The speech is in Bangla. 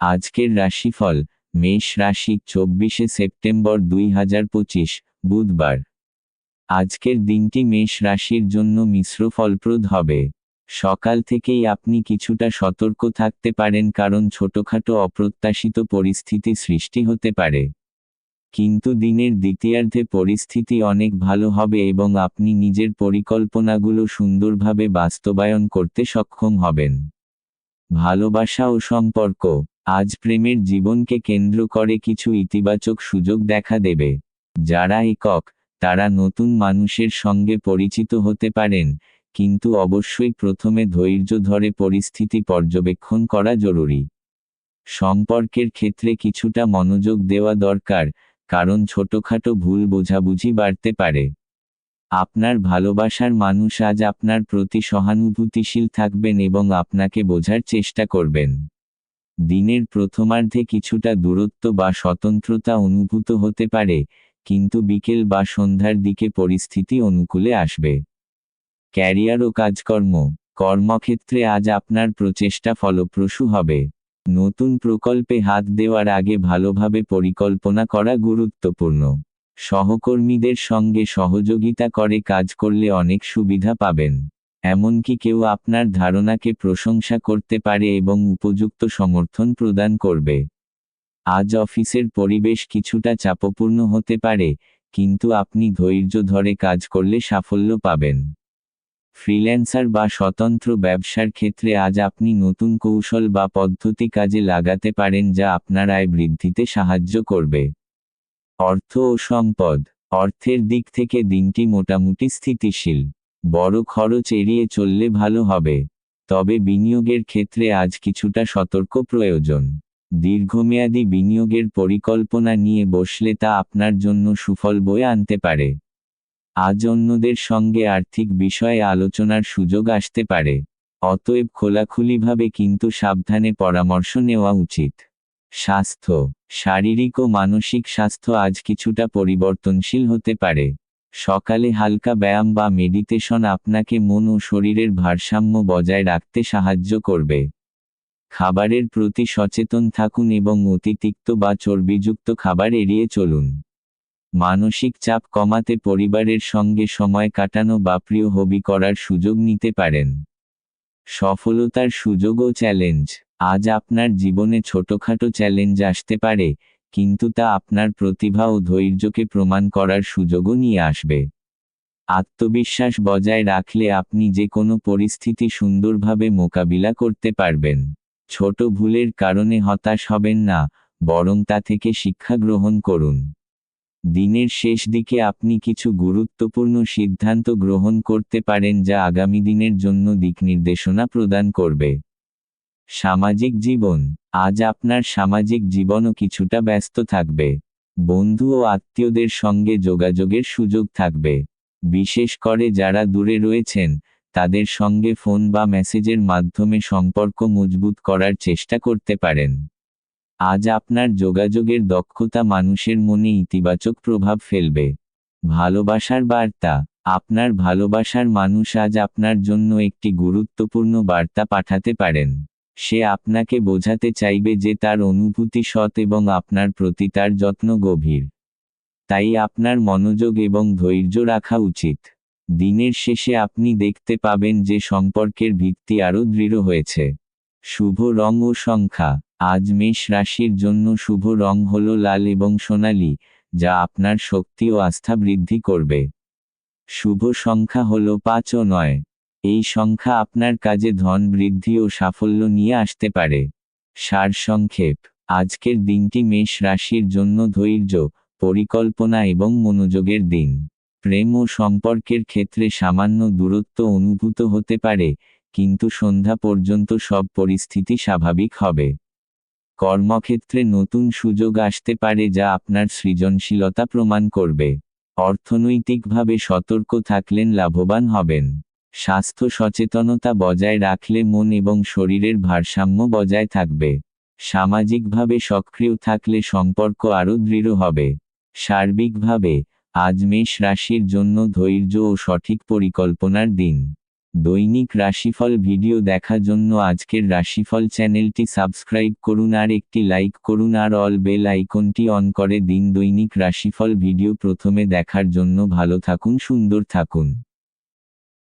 আজকের রাশিফল, মেষ রাশি, চব্বিশে সেপ্টেম্বর দুই হাজার পঁচিশ, বুধবার। আজকের দিনটি মেষ রাশির জন্য মিশ্র ফলপ্রদ হবে। সকাল থেকেই আপনি কিছুটা সতর্ক থাকতে পারেন কারণ ছোটখাটো অপ্রত্যাশিত পরিস্থিতি সৃষ্টি হতে পারে। কিন্তু দিনের দ্বিতীয়ার্ধে পরিস্থিতি অনেক ভালো হবে এবং আপনি নিজের পরিকল্পনাগুলো সুন্দরভাবে বাস্তবায়ন করতে সক্ষম হবেন। ভালোবাসা ও সম্পর্ক আজ প্রেমের জীবনকে কেন্দ্র করে কিছু ইতিবাচক সুযোগ দেখা দেবে। যারা একক, তারা নতুন মানুষের সঙ্গে পরিচিত হতে পারেন, কিন্তু অবশ্যই প্রথমে ধৈর্য ধরে পরিস্থিতি পর্যবেক্ষণ করা জরুরি। সম্পর্কের ক্ষেত্রে কিছুটা মনোযোগ দেওয়া দরকার, কারণ ছোটখাটো ভুল বোঝাবুঝি বাড়তে পারে। আপনার ভালোবাসার মানুষ আজ আপনার প্রতি সহানুভূতিশীল থাকবেন এবং আপনাকে বোঝার চেষ্টা করবেন। দিনের প্রথমার্ধে কিছুটা দূরত্ব বা স্বতন্ত্রতা অনুভূত হতে পারে, কিন্তু বিকেল বা সন্ধ্যার দিকে পরিস্থিতি অনুকূলে আসবে। ক্যারিয়ার ও কাজকর্ম, কর্মক্ষেত্রে আজ আপনার প্রচেষ্টা ফলপ্রসূ হবে। নতুন প্রকল্পে হাত দেওয়ার আগে ভালোভাবে পরিকল্পনা করা গুরুত্বপূর্ণ। সহকর্মীদের সঙ্গে সহযোগিতা করে কাজ করলে অনেক সুবিধা পাবেন। এমনকি কেউ আপনার ধারণাকে প্রশংসা করতে পারে এবং উপযুক্ত সমর্থন প্রদান করবে। আজ অফিসের পরিবেশ কিছুটা চাপপূর্ণ হতে পারে, কিন্তু আপনি ধৈর্য ধরে কাজ করলে সাফল্য পাবেন। ফ্রিল্যান্সার বা স্বতন্ত্র ব্যবসার ক্ষেত্রে আজ আপনি নতুন কৌশল বা পদ্ধতি কাজে লাগাতে পারেন যা আপনার আয় বৃদ্ধিতে সাহায্য করবে। অর্থ ও সম্পদ, অর্থের দিক থেকে দিনটি মোটামুটি স্থিতিশীল। বড় খরচ এড়িয়ে চললে ভালো হবে। তবে বিনিয়োগের ক্ষেত্রে আজ কিছুটা সতর্ক প্রয়োজন। দীর্ঘমেয়াদী বিনিয়োগের পরিকল্পনা নিয়ে বসলে তা আপনার জন্য সুফল বয়ে আনতে পারে। আজ অন্যদের সঙ্গে আর্থিক বিষয়ে আলোচনার সুযোগ আসতে পারে। অতএব খোলাখুলিভাবে কিন্তু সাবধানে পরামর্শ নেওয়া উচিত। স্বাস্থ্য, শারীরিক ও মানসিক স্বাস্থ্য আজ কিছুটা পরিবর্তনশীল হতে পারে। সকালে হালকা ব্যায়াম বা মেডিটেশন আপনাকে মন ও শরীরের ভারসাম্য বজায় রাখতে সাহায্য করবে। খাবারের প্রতি সচেতন থাকুন এবং অতিতিক্ত বা চর্বিযুক্ত খাবার এড়িয়ে চলুন। মানসিক চাপ কমাতে পরিবারের সঙ্গে সময় কাটানো বা প্রিয় হবি করার সুযোগ নিতে পারেন। সফলতার সুযোগ ও চ্যালেঞ্জ আজ আপনার জীবনে ছোটখাটো চ্যালেঞ্জ আসতে পারে কিন্তু তা আপনার প্রতিভা ও ধৈর্যকে প্রমাণ করার সুযোগও নিয়ে আসবে। আত্মবিশ্বাস বজায় রাখলে আপনি যে কোনো পরিস্থিতি সুন্দরভাবে মোকাবিলা করতে পারবেন। ছোট ভুলের কারণে হতাশ হবেন না, বরং তা থেকে শিক্ষা গ্রহণ করুন। দিনের শেষ দিকে আপনি কিছু গুরুত্বপূর্ণ সিদ্ধান্ত গ্রহণ করতে পারেন যা আগামী দিনের জন্য দিকনির্দেশনা প্রদান করবে। সামাজিক জীবন আজ আপনার সামাজিক জীবনও কিছুটা ব্যস্ত থাকবে। বন্ধু ও আত্মীয়দের সঙ্গে যোগাযোগের সুযোগ থাকবে। বিশেষ করে যারা দূরে রয়েছেন, তাদের সঙ্গে ফোন বা মেসেজের মাধ্যমে সম্পর্ক মজবুত করার চেষ্টা করতে পারেন। আজ আপনার যোগাযোগের দক্ষতা মানুষের মনে ইতিবাচক প্রভাব ফেলবে। ভালোবাসার বার্তা, আপনার ভালোবাসার মানুষ আজ আপনার জন্য একটি গুরুত্বপূর্ণ বার্তা পাঠাতে পারেন। সে আপনাকে বোঝাতে চাইবে যে তার অনুভূতি সৎ এবং আপনার প্রতি তার যত্ন গভীর। তাই আপনার মনোযোগ এবং ধৈর্য রাখা উচিত। দিনের শেষে আপনি দেখতে পাবেন যে সম্পর্কের ভিত্তি আরও দৃঢ় হয়েছে। শুভ রং ও সংখ্যা। আজ মেষ রাশির জন্য শুভ রং হল লাল এবং সোনালি, যা আপনার শক্তি ও আস্থা বৃদ্ধি করবে। শুভ সংখ্যা হল পাঁচ ও নয়। এই সংখ্যা আপনার কাজে ধন বৃদ্ধি ও সাফল্য নিয়ে আসতে পারে। সারসংক্ষেপ আজকের দিনটি মেষ রাশির জন্য ধৈর্য, পরিকল্পনা এবং মনোযোগের দিন। প্রেম ও সম্পর্কের ক্ষেত্রে সামান্য দূরত্ব অনুভূত হতে পারে, কিন্তু সন্ধ্যা পর্যন্ত সব পরিস্থিতি স্বাভাবিক হবে। কর্মক্ষেত্রে নতুন সুযোগ আসতে পারে যা আপনার সৃজনশীলতা প্রমাণ করবে। অর্থনৈতিকভাবে সতর্ক থাকলেন, লাভবান হবেন। স্বাস্থ্য সচেতনতা বজায় রাখলে মন এবং শরীরের ভারসাম্য বজায় থাকবে। সামাজিকভাবে সক্রিয় থাকলে সম্পর্ক আরও দৃঢ় হবে। সার্বিকভাবে, আজ মেষ রাশির জন্য ধৈর্য ও সঠিক পরিকল্পনার দিন। দৈনিক রাশিফল ভিডিও দেখার জন্য আজকের রাশিফল চ্যানেলটি সাবস্ক্রাইব করুন আর একটি লাইক করুন আর অল বেল আইকনটি অন করে দিন। দৈনিক রাশিফল ভিডিও প্রথমে দেখার জন্য ভালো থাকুন, সুন্দর থাকুন।